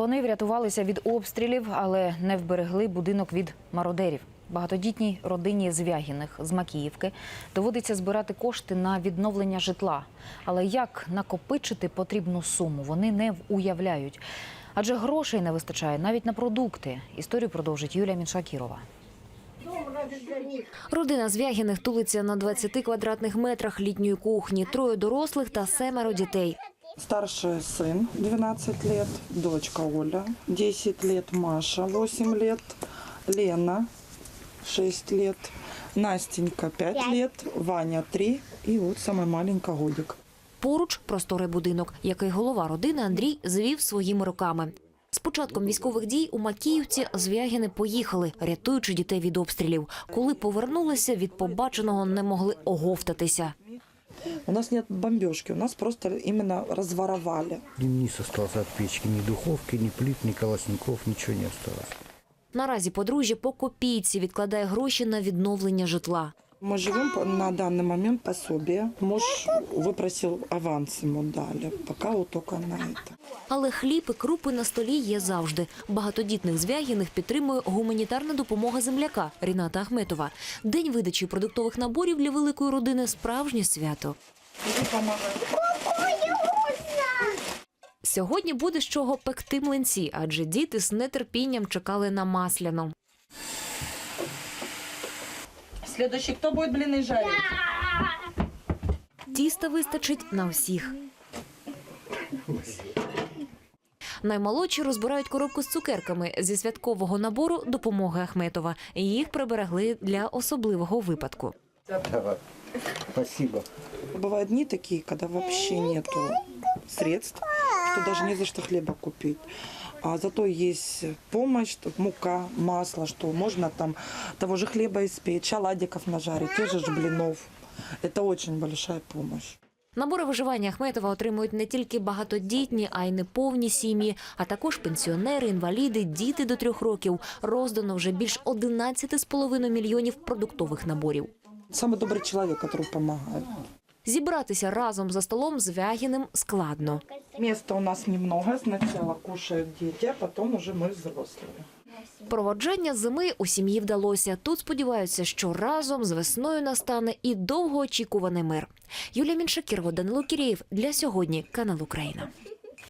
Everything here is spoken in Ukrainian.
Вони врятувалися від обстрілів, але не вберегли будинок від мародерів. Багатодітній родині Звягіних з Макіївки доводиться збирати кошти на відновлення житла. Але як накопичити потрібну суму, вони не уявляють. Адже грошей не вистачає навіть на продукти. Історію продовжить Юлія Міншакірова. Родина Звягіних тулиться на 20 квадратних метрах літньої кухні, троє дорослих та семеро дітей. Старший сын 12 лет, дочка Оля 10 лет, Маша 8 лет, Лена 6 лет, Настенька 5 лет, Ваня 3 и вот самая маленькая годик. Поруч просторий будинок, який голова родини Андрій звів своїми руками. З початком військових дій у Макіївці Звягіни поїхали, рятуючи дітей від обстрілів. Коли повернулися, від побаченого не могли оговтатися. У нас нет бомбежки, у нас просто именно разворовали. Низ остался от печки, ни духовки, ни плит, ни колосников, ничего не осталось. Наразі подружжя по копійці відкладає гроші на відновлення житла. Мы живем по- на данный момент пособие. Муж выпросил аванс ему дали, пока вот только на это. Але хліб і крупи на столі є завжди. Багатодітних звягіних підтримує гуманітарна допомога земляка Ріната Ахметова. День видачі продуктових наборів для великої родини справжнє свято. Иди помогай. Сьогодні буде з чого пекти млинці, адже діти з нетерпінням чекали на масляну. Следующий, кто будет блины жарить? Тіста вистачить на всіх. Наймолодші розбирають коробку з цукерками зі святкового набору допомоги Ахметова. Їх приберегли для особливого випадку. Давай. Спасибо. Бывают дни такие, когда вообще нету средств, что даже не за что хлеба купить А зато есть помощь, тут мука, масло, что можно там того же хлеба испечь, оладиков нажарить, тех же ж блинов. Это очень большая помощь. Набори виживання Ахметова отримують не тільки багатодітні, а й неповні сім'ї, а також пенсіонери, інваліди, діти до трьох років. Роздано вже більш 11,5 мільйонів продуктових наборів. Самый добрый человек, который помогает. Зібратися разом за столом з Вягіним складно. Места у нас немного. Сначала кушают дети, а потом уже мы взрослые. Проводження зими у сім'ї вдалося. Тут сподіваються, що разом з весною настане і довгоочікуваний мир. Юлія Міншакірова, Данило Кірєєв. Для сьогодні канал Україна.